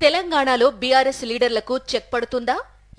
తెలంగాణలో BRS లీడర్లకు check పడుతుందా?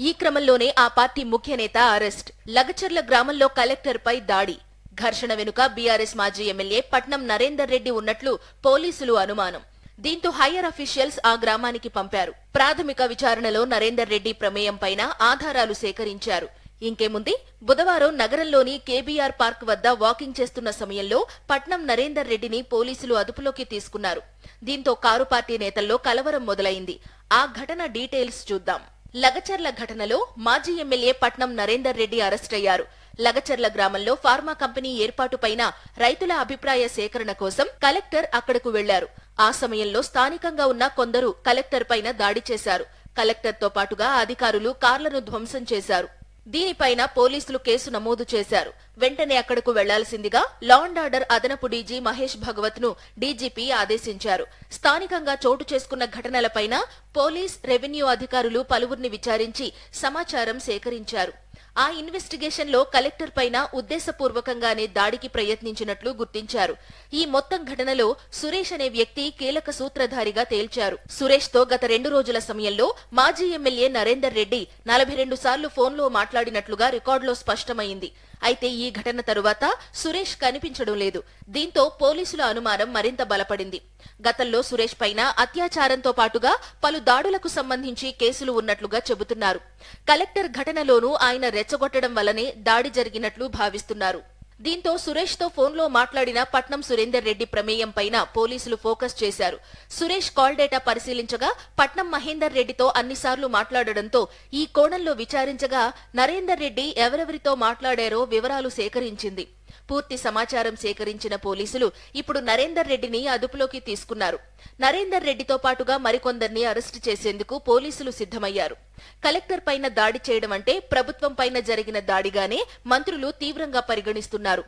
ఈ క్రమంలోనే ఆ పార్టీ ముఖ్య నేత అరెస్ట్. లగచర్ల గ్రామంలో కలెక్టర్పై దాడి. ఘర్షణ వెనుక బీఆర్ఎస్ మాజీ ఎమ్మెల్యే పట్నం నరేందర్ రెడ్డి ఉన్నట్లు పోలీసులు అనుమానం. దీంతో హయ్యర్ అఫీషియల్స్ ఆ గ్రామానికి పంపారు. ప్రాథమిక విచారణలో నరేందర్ రెడ్డి ప్రమేయం పైన ఆధారాలు సేకరించారు. ఇంకేముంది? బుధవారం నగరంలోని కేబీఆర్ పార్క్ వద్ద వాకింగ్ చేస్తున్న సమయంలో పట్నం నరేందర్ రెడ్డిని పోలీసులు అదుపులోకి తీసుకున్నారు. దీంతో కారు పార్టీ నేతల్లో కలవరం మొదలైంది. ఆ ఘటన డీటెయిల్స్ చూద్దాం. లగచర్ల ఘటనలో మాజీ ఎమ్మెల్యే పట్నం నరేందర్ రెడ్డి అరెస్ట్ అయ్యారు. లగచర్ల గ్రామంలో ఫార్మా కంపెనీ ఏర్పాటుపైన రైతుల అభిప్రాయ సేకరణ కోసం కలెక్టర్ అక్కడకు వెళ్ళారు. ఆ సమయంలో స్థానికంగా ఉన్న కొందరు కలెక్టర్ పైన దాడి చేశారు. కలెక్టర్తో పాటుగా అధికారులు కార్లను ధ్వంసం చేశారు. దీనిపైన పోలీసులు కేసు నమోదు చేశారు. వెంటనే అక్కడకు వెళ్ళాల్సిందిగా లా అండ్ ఆర్డర్ అదనపు డీజీ మహేష్ భగవత్ను డీజీపీ ఆదేశించారు. స్థానికంగా చోటు చేసుకున్న ఘటనలపైన పోలీస్ రెవెన్యూ అధికారులు పలువురిని విచారించి సమాచారం సేకరించారు. ఆ ఇన్వెస్టిగేషన్లో కలెక్టర్ పైన ఉద్దేశపూర్వకంగానే దాడికి ప్రయత్నించినట్లు గుర్తించారు. ఈ మొత్తం ఘటనలో సురేష్ అనే వ్యక్తి కీలక సూత్రధారిగా తేల్చారు. సురేష్తో గత రెండు రోజుల సమయంలో మాజీ ఎమ్మెల్యే నరేందర్ రెడ్డి నలభై రెండు సార్లు ఫోన్లో మాట్లాడినట్లుగా రికార్డులో స్పష్టమైంది. అయితే ఈ ఘటన తరువాత సురేష్ కనిపించడం లేదు. దీంతో పోలీసుల అనుమానం మరింత బలపడింది. గతంలో సురేష్ పైన అత్యాచారంతో పాటుగా పలు దాడులకు సంబంధించి కేసులు ఉన్నట్లుగా చెబుతున్నారు. కలెక్టర్ ఘటనలోనూ ఆయన రెచ్చగొట్టడం వల్లనే దాడి జరిగినట్లు భావిస్తున్నారు. దీంతో సురేష్తో ఫోన్లో మాట్లాడిన పట్నం సురేందర్ రెడ్డి ప్రమేయం పైన పోలీసులు ఫోకస్ చేశారు. సురేష్ కాల్ డేటా పరిశీలించగా పట్నం మహేందర్ రెడ్డితో అన్నిసార్లు మాట్లాడడంతో ఈ కోణంలో విచారించగా నరేందర్ రెడ్డి ఎవరెవరితో మాట్లాడారో వివరాలు సేకరించింది. పూర్తి సమాచారం సేకరించిన పోలీసులు ఇప్పుడు నరేందర్ రెడ్డిని అదుపులోకి తీసుకున్నారు. నరేందర్ రెడ్డితో పాటుగా మరికొందరిని అరెస్టు చేసేందుకు పోలీసులు సిద్ధమయ్యారు. కలెక్టర్ పైన దాడి చేయడం అంటే ప్రభుత్వం పైన జరిగిన దాడిగానే మంత్రులు తీవ్రంగా పరిగణిస్తున్నారు.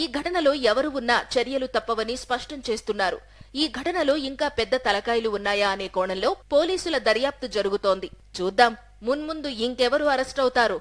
ఈ ఘటనలో ఎవరు ఉన్నా చర్యలు తప్పవని స్పష్టం చేస్తున్నారు. ఈ ఘటనలో ఇంకా పెద్ద తలకాయలు ఉన్నాయా అనే కోణంలో పోలీసుల దర్యాప్తు జరుగుతోంది. చూద్దాం. మున్ముందు ఇంకెవరు అరెస్ట్ అవుతారు?